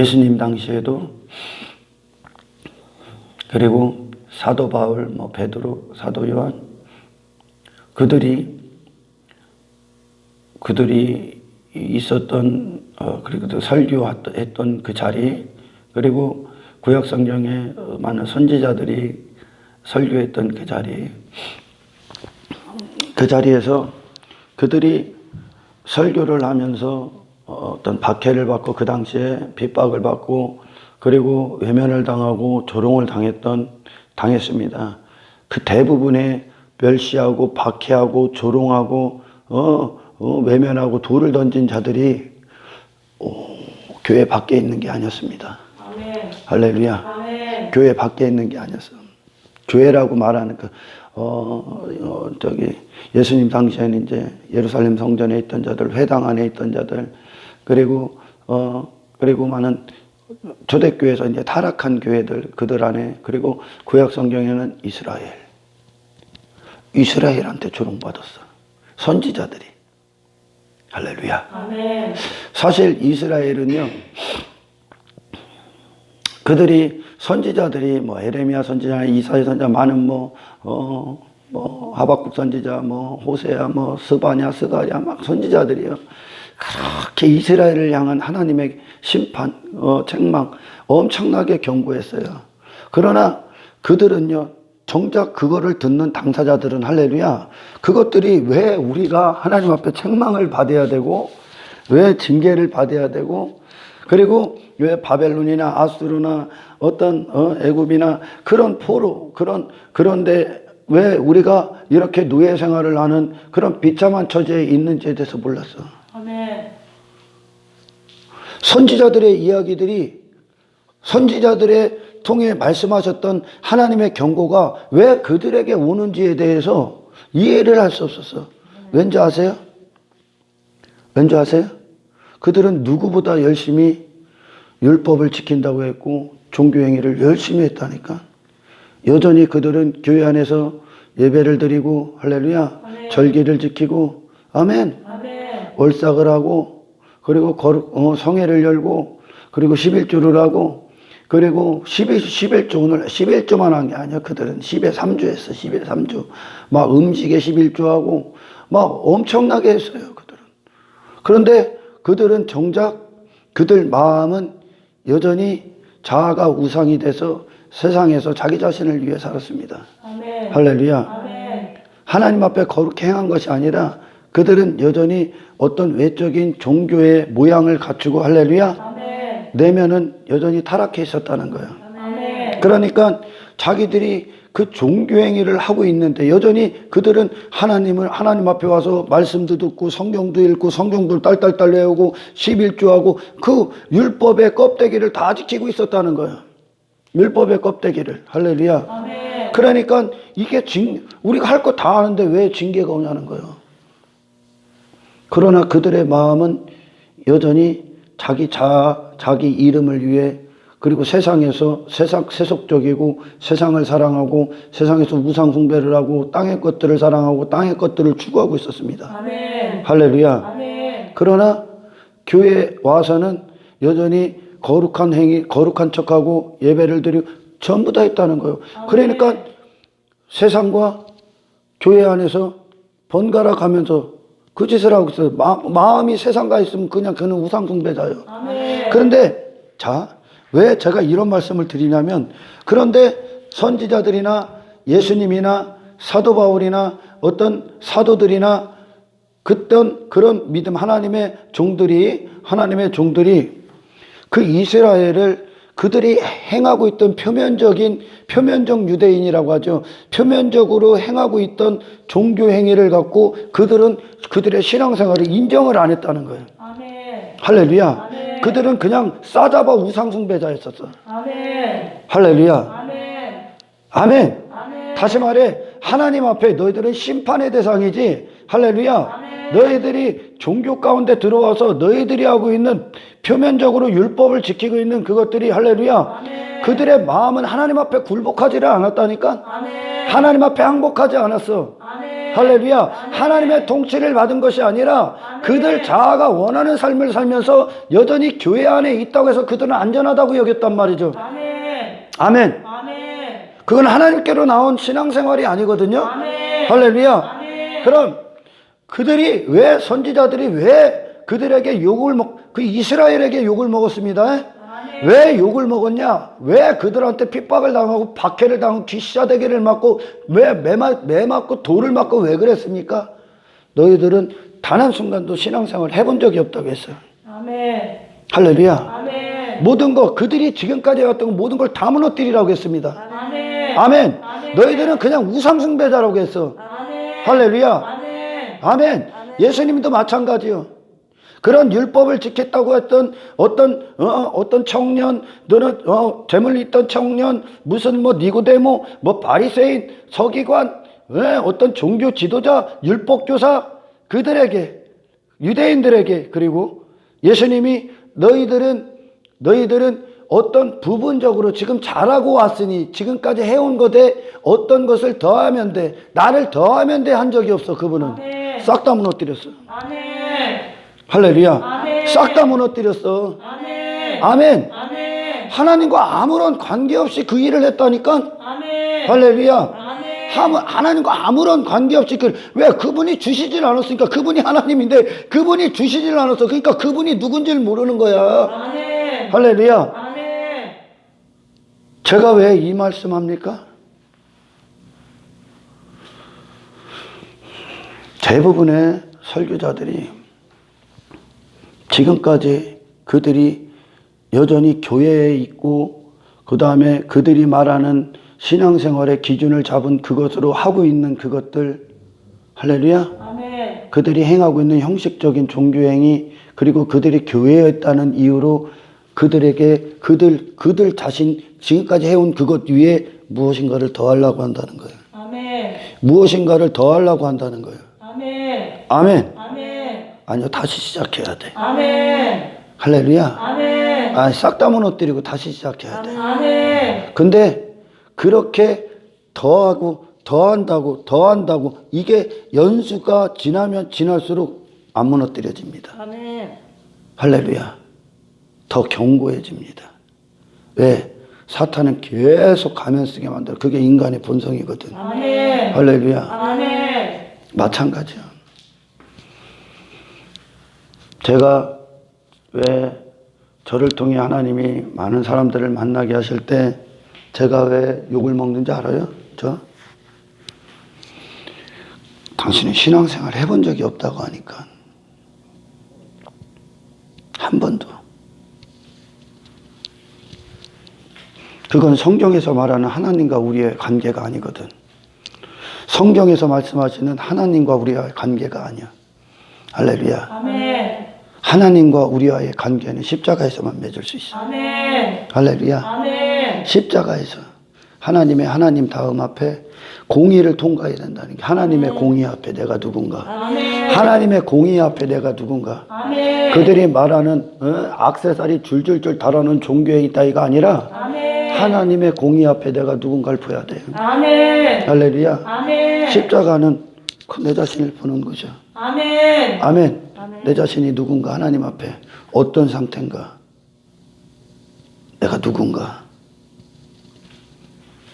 예수님 당시에도 그리고 사도 바울, 뭐 베드로, 사도 요한 그들이 그들이 있었던 어, 그리고 또 설교했던 그 자리 그리고 구약 성경에 어, 많은 선지자들이 설교했던 그 자리 그 자리에서 그들이 설교를 하면서 어, 어떤 박해를 받고 그 당시에 핍박을 받고 그리고 외면을 당하고 조롱을 당했던 당했습니다. 그 대부분의 멸시하고 박해하고 조롱하고 어, 어, 외면하고 돌을 던진 자들이 어, 교회 밖에 있는 게 아니었습니다. 아멘. 할렐루야. 아멘. 교회 밖에 있는 게 아니었어. 교회라고 말하는 그, 어, 어, 저기, 예수님 당시에는 이제 예루살렘 성전에 있던 자들, 회당 안에 있던 자들, 그리고, 어, 그리고 많은 초대교회에서 이제 타락한 교회들, 그들 안에, 그리고 구약 성경에는 이스라엘. 이스라엘한테 조롱받았어. 선지자들이. 할렐루야. 아멘. 사실 이스라엘은요, 그들이 선지자들이 뭐 에레미야 선지자, 이사야 선지자 많은 뭐, 어, 뭐 하박국 선지자, 뭐 호세야, 뭐 스바냐, 스가랴 막 선지자들이요. 그렇게 이스라엘을 향한 하나님의 심판, 어, 책망 엄청나게 경고했어요. 그러나 그들은요, 정작 그거를 듣는 당사자들은 할렐루야. 그것들이 왜 우리가 하나님 앞에 책망을 받아야 되고, 왜 징계를 받아야 되고, 그리고 왜 바벨론이나 아수르나 어떤 어, 애굽이나 그런 포로 그런 그런데 왜 우리가 이렇게 노예 생활을 하는 그런 비참한 처지에 있는지에 대해서 몰랐어. 아멘. 선지자들의 이야기들이 선지자들의 통해 말씀하셨던 하나님의 경고가 왜 그들에게 오는지에 대해서 이해를 할 수 없었어. 왠지 아세요? 왠지 아세요? 그들은 누구보다 열심히 율법을 지킨다고 했고 종교행위를 열심히 했다니까. 여전히 그들은 교회 안에서 예배를 드리고 할렐루야 아멘. 절기를 지키고 아멘 아멘. 월삭을 하고 그리고 거룩, 어, 성회를 열고 그리고 11조를 하고 그리고 11, 11조 오늘 11조만 한 게 아니야 그들은. 10에 3조 했어 10에 3조 막 음식에 11조 하고 막 엄청나게 했어요 그들은. 그런데 그들은 정작 그들 마음은 여전히 자아가 우상이 돼서 세상에서 자기 자신을 위해 살았습니다. 아멘. 할렐루야. 아멘. 하나님 앞에 거룩히 행한 것이 아니라 그들은 여전히 어떤 외적인 종교의 모양을 갖추고 할렐루야 아멘. 내면은 여전히 타락해 있었다는 거예요. 아멘. 그러니까 자기들이 그 종교 행위를 하고 있는데 여전히 그들은 하나님을 하나님 앞에 와서 말씀도 듣고 성경도 읽고 성경도 딸딸딸 외우고 11조하고 그 율법의 껍데기를 다 지키고 있었다는 거예요. 율법의 껍데기를 할렐루야. 아멘. 그러니까 이게 징, 우리가 할 거다 아는데 왜 징계가 오냐는 거예요. 그러나 그들의 마음은 여전히 자기 자, 자기 이름을 위해 그리고 세상에서 세상 세속적이고 세상을 사랑하고 세상에서 우상 숭배를 하고 땅의 것들을 사랑하고 땅의 것들을 추구하고 있었습니다. 아멘. 할렐루야. 아멘. 그러나 교회 와서는 여전히 거룩한 행위, 거룩한 척하고 예배를 드리고 전부 다 했다는 거예요. 그러니까 세상과 교회 안에서 번갈아 가면서 그 짓을 하고 있어요. 마, 마음이 세상가 있으면 그냥 그는 우상숭배자예요. 그런데 자, 왜 제가 이런 말씀을 드리냐면 그런데 선지자들이나 예수님이나 사도 바울이나 어떤 사도들이나 그떤 그런 믿음 하나님의 종들이 하나님의 종들이 그 이스라엘을 그들이 행하고 있던 표면적인 표면적 유대인이라고 하죠. 표면적으로 행하고 있던 종교 행위를 갖고 그들은 그들의 신앙생활을 인정을 안 했다는 거예요. 아멘. 할렐루야. 아멘. 그들은 그냥 싸잡아 우상 숭배자였었어. 아멘. 할렐루야. 아멘. 아멘. 아멘. 다시 말해 하나님 앞에 너희들은 심판의 대상이지. 할렐루야. 아멘. 너희들이 종교 가운데 들어와서 너희들이 하고 있는 표면적으로 율법을 지키고 있는 그것들이 할렐루야. 아멘. 그들의 마음은 하나님 앞에 굴복하지를 않았다니까. 아멘. 하나님 앞에 항복하지 않았어. 아멘. 아멘. 할렐루야. 아멘. 하나님의 통치를 받은 것이 아니라 아멘. 그들 자아가 원하는 삶을 살면서 여전히 교회 안에 있다고 해서 그들은 안전하다고 여겼단 말이죠. 아멘. 아멘. 아멘. 그건 하나님께로 나온 신앙생활이 아니거든요. 아멘. 할렐루야. 아멘. 그럼 그들이 왜 선지자들이 왜 그들에게 욕을 먹, 그 이스라엘에게 욕을 먹었습니다. 왜 욕을 먹었냐? 왜 그들한테 핍박을 당하고 박해를 당하고 귀시자대기를 맞고 왜 매맞, 매맞고 돌을 맞고 왜 그랬습니까? 너희들은 단 한 순간도 신앙생활 해본 적이 없다고 했어요. 아멘. 할렐루야. 아멘. 모든 거 그들이 지금까지 해왔던 모든 걸 다 무너뜨리라고 했습니다. 아멘. 아멘. 아멘. 너희들은 그냥 우상숭배자라고 했어. 아멘. 할렐루야. 아멘. 아멘. 예수님도 마찬가지요. 그런 율법을 지켰다고 했던 어떤 어, 어떤 청년, 너는 어, 재물 있던 청년, 무슨 뭐 니고데모, 뭐 바리새인, 서기관, 예, 어떤 종교 지도자, 율법 교사 그들에게 유대인들에게 그리고 예수님이 너희들은 너희들은 어떤 부분적으로 지금 잘하고 왔으니 지금까지 해온 것에 어떤 것을 더하면 돼 나를 더하면 돼 한 적이 없어 그분은 아멘. 싹 다 무너뜨렸어 아멘. 할렐루야 아멘. 싹다 무너뜨렸어 아멘. 아멘 아멘. 하나님과 아무런 관계없이 그 일을 했다니까 아멘. 할렐루야 하나님과 아무런 관계없이 그, 왜 그분이 주시질 않았으니까 그분이 하나님인데 그분이 주시질 않았어 그러니까 그분이 누군지를 모르는 거야 아멘. 할렐루야 아멘. 제가 왜 이 말씀 합니까? 대부분의 설교자들이 지금까지 그들이 여전히 교회에 있고 그 다음에 그들이 말하는 신앙생활의 기준을 잡은 그것으로 하고 있는 그것들 할렐루야 아멘. 그들이 행하고 있는 형식적인 종교행위 그리고 그들이 교회에 있다는 이유로 그들에게 그들 그들 자신 지금까지 해온 그것 위에 무엇인가를 더하려고 한다는 거예요. 아멘. 무엇인가를 더하려고 한다는 거예요. 아멘. 아멘. 아멘. 아니요 다시 시작해야 돼. 아멘. 할렐루야. 아멘. 아, 싹 다 무너뜨리고 다시 시작해야 돼. 아멘. 근데 그렇게 더하고 더한다고 더한다고 이게 연수가 지나면 지날수록 안 무너뜨려집니다. 아멘. 할렐루야. 더 견고해집니다. 왜? 사탄은 계속 가면 쓰게 만들어. 그게 인간의 본성이거든. 아멘. 할렐루야. 아멘. 마찬가지야. 제가 왜 저를 통해 하나님이 많은 사람들을 만나게 하실 때 제가 왜 욕을 먹는지 알아요? 저? 당신은 신앙생활 해본 적이 없다고 하니까. 한 번도. 그건 성경에서 말하는 하나님과 우리의 관계가 아니거든. 성경에서 말씀하시는 하나님과 우리와의 관계가 아니야. 할렐루야. 아멘. 하나님과 우리와의 관계는 십자가에서만 맺을 수 있어. 아멘. 할렐루야. 아멘. 십자가에서 하나님의 하나님 다음 앞에 공의를 통과해야 된다는 게 하나님의 공의 앞에 내가 누군가. 아멘. 하나님의 공의 앞에 내가 누군가. 아멘. 그들이 말하는 어? 악세사리 줄줄줄 달아놓은 종교에 있다이가 아니라 아멘. 하나님의 공의 앞에 내가 누군가를 보야 돼. 아멘. 할렐루야. 아멘. 십자가는 그내 자신을 보는 거죠. 아멘. 아멘. 아멘. 내 자신이 누군가 하나님 앞에 어떤 상태인가? 내가 누군가?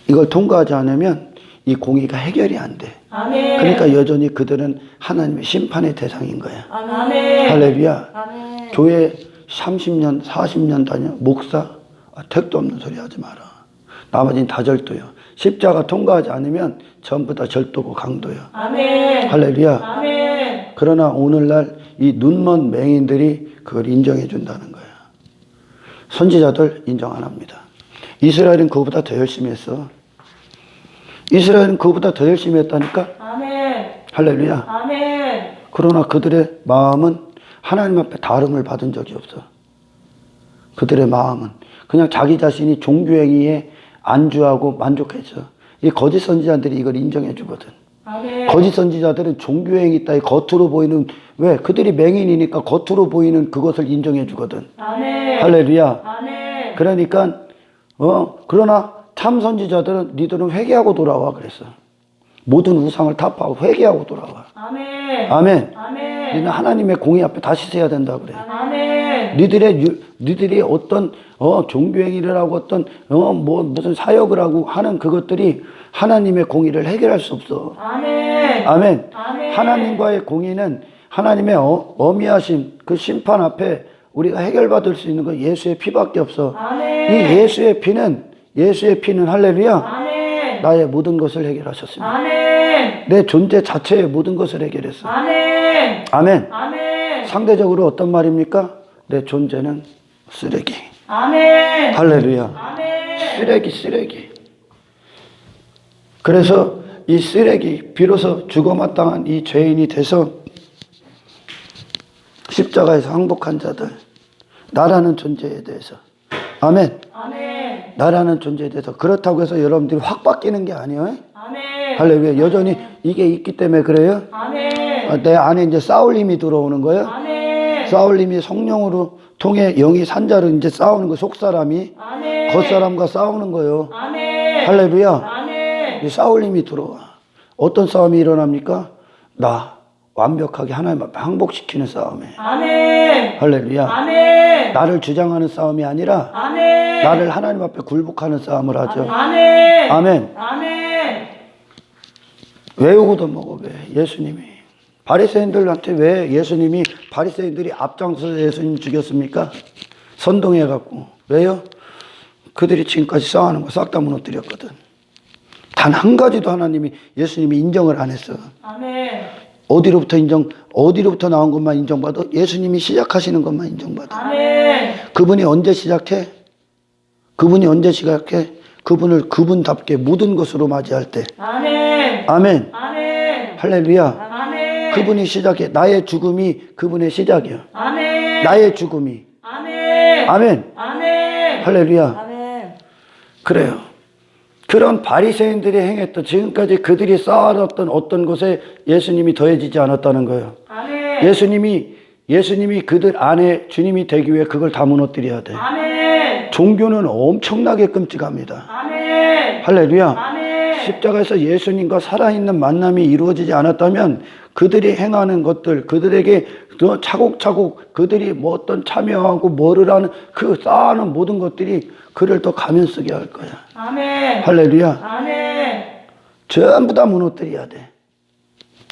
이걸 통과하지 않으면 이 공의가 해결이 안 돼. 아멘. 그러니까 여전히 그들은 하나님의 심판의 대상인 거야. 아멘. 할렐루야. 아멘. 교회 30년, 40년 다녀 목사 아, 택도 없는 소리 하지 마라. 나머지는 다 절도요. 십자가 통과하지 않으면 전부 다 절도고 강도요. 아멘. 할렐루야. 아멘. 그러나 오늘날 이 눈먼 맹인들이 그걸 인정해 준다는 거야. 선지자들 인정 안 합니다. 이스라엘은 그보다 더 열심히 했어. 이스라엘은 그보다 더 열심히 했다니까? 아멘. 할렐루야. 아멘. 그러나 그들의 마음은 하나님 앞에 다름을 받은 적이 없어. 그들의 마음은 그냥 자기 자신이 종교행위에 안주하고 만족했어. 이 거짓 선지자들이 이걸 인정해 주거든. 아멘. 거짓 선지자들은 종교행위 따위 겉으로 보이는 왜 그들이 맹인이니까 겉으로 보이는 그것을 인정해 주거든. 아멘. 할렐루야. 아멘. 그러니까 어 그러나 참 선지자들은 니들은 회개하고 돌아와 그랬어. 모든 우상을 타파하고 회개하고 돌아와. 아멘. 아멘. 아멘. 너는 하나님의 공의 앞에 다시 서야 된다 그래. 아멘. 니들의 유- 니들이 어떤 어 종교 행위를 하고 어떤 어뭐 무슨 사역을 하고 하는 그것들이 하나님의 공의를 해결할 수 없어. 아멘. 아멘. 아멘. 하나님과의 공의는 하나님의 어, 어미하신 그 심판 앞에 우리가 해결받을 수 있는 건 예수의 피밖에 없어. 아멘. 이 예수의 피는 예수의 피는 할렐루야. 아멘. 나의 모든 것을 해결하셨습니다. 아멘. 내 존재 자체의 모든 것을 해결했어. 아멘. 아멘. 아멘. 상대적으로 어떤 말입니까? 내 존재는 쓰레기. 아멘. 할렐루야. 아멘. 쓰레기, 쓰레기. 그래서 이 쓰레기, 비로소 죽어마땅한 이 죄인이 돼서 십자가에서 항복한 자들, 나라는 존재에 대해서. 아멘. 아멘. 나라는 존재에 대해서. 그렇다고 해서 여러분들이 확 바뀌는 게 아니에요. 아멘. 할렐루야. 여전히 이게 있기 때문에 그래요. 아멘. 아, 내 안에 이제 싸울 힘이 들어오는 거예요. 아멘. 싸울 힘이 성령으로 통해 영이 산자로 이제 싸우는 거, 속사람이 아멘. 겉사람과 싸우는 거예요. 아멘. 할렐루야. 아멘. 이 싸울 힘이 들어와. 어떤 싸움이 일어납니까? 나 완벽하게 하나님 앞에 항복시키는 싸움에. 아멘. 할렐루야. 아멘. 나를 주장하는 싸움이 아니라 아멘. 나를 하나님 앞에 굴복하는 싸움을 하죠. 아멘. 아멘. 아멘. 외우고도 먹어 왜 예수님이 바리새인들한테 왜 예수님이 바리새인들이 앞장서서 예수님 죽였습니까? 선동해 갖고 왜요? 그들이 지금까지 싸우는 거 싹 다 무너뜨렸거든. 단 한 가지도 하나님이 예수님이 인정을 안 했어. 아멘. 어디로부터 인정 어디로부터 나온 것만 인정받아? 예수님이 시작하시는 것만 인정받아. 아멘. 그분이 언제 시작해? 그분이 언제 시작해? 그분을 그분답게 모든 것으로 맞이할 때. 아멘. 아멘. 아멘. 할렐루야. 그분이 시작해. 나의 죽음이 그분의 시작이야. 아멘. 나의 죽음이. 아멘. 아멘. 아멘. 할렐루야. 아멘. 그래요. 그런 바리새인들이 행했던 지금까지 그들이 쌓아놨던 어떤 것에 예수님이 더해지지 않았다는 거예요. 아멘. 예수님이 예수님이 그들 안에 주님이 되기 위해 그걸 다 무너뜨려야 돼. 아멘. 종교는 엄청나게 끔찍합니다. 아멘. 할렐루야. 아멘. 십자가에서 예수님과 살아있는 만남이 이루어지지 않았다면 그들이 행하는 것들, 그들에게 그 차곡차곡 그들이 뭐 어떤 참여하고 뭐를 하는 그 쌓아놓은 모든 것들이 그를 더 가면 쓰게 할 거야. 아멘. 할렐루야. 아멘. 전부 다 무너뜨려야 돼.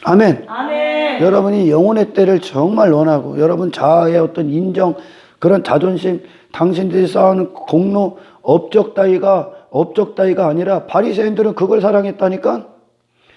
아멘. 아멘. 여러분이 영혼의 때를 정말 원하고 여러분 자아의 어떤 인정 그런 자존심 당신들이 쌓아놓은 공로 업적 따위가 업적 따위가 아니라 바리새인들은 그걸 사랑했다니까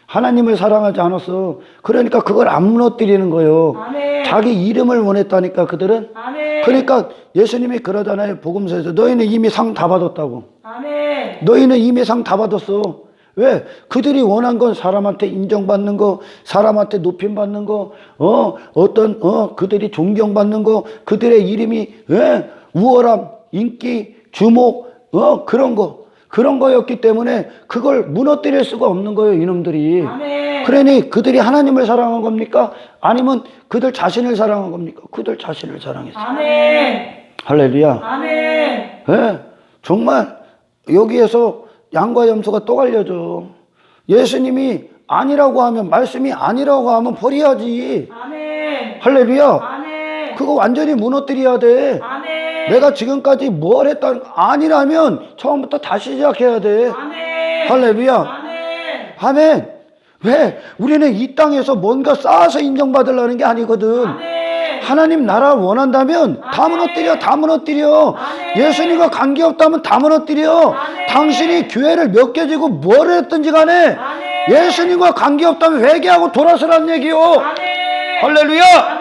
하나님을 사랑하지 않았어 그러니까 그걸 안 무너뜨리는 거예요 아멘. 자기 이름을 원했다니까 그들은 아멘. 그러니까 예수님이 그러잖아요 복음서에서 너희는 이미 상 다 받았다고 아멘. 너희는 이미 상 다 받았어. 왜? 그들이 원한 건 사람한테 인정받는 거, 사람한테 높임받는 거, 어, 어떤, 어, 그들이 존경받는 거, 그들의 이름이, 예, 우월함, 인기, 주목, 어, 그런 거. 그런 거였기 때문에 그걸 무너뜨릴 수가 없는 거예요, 이놈들이. 아멘. 그러니 그들이 하나님을 사랑한 겁니까? 아니면 그들 자신을 사랑한 겁니까? 그들 자신을 사랑했어. 아멘. 할렐루야. 아멘. 예, 정말 여기에서 양과 염소가 또 갈려져. 예수님이 아니라고 하면 말씀이 아니라고 하면 버려야지. 아멘. 할렐루야. 아멘. 그거 완전히 무너뜨려야 돼. 아멘. 내가 지금까지 뭘 했다 아니라면 처음부터 다시 시작해야 돼. 아멘. 할렐루야. 아멘. 아멘. 왜? 우리는 이 땅에서 뭔가 쌓아서 인정받으려는 게 아니거든. 아멘. 하나님 나라 원한다면 다 아멘. 무너뜨려, 다 무너뜨려. 아멘. 예수님과 관계없다면 다 무너뜨려. 아멘. 당신이 교회를 몇 개 지고 뭘 했든지 간에 아멘. 예수님과 관계없다면 회개하고 돌아서란 얘기요. 아멘. 할렐루야.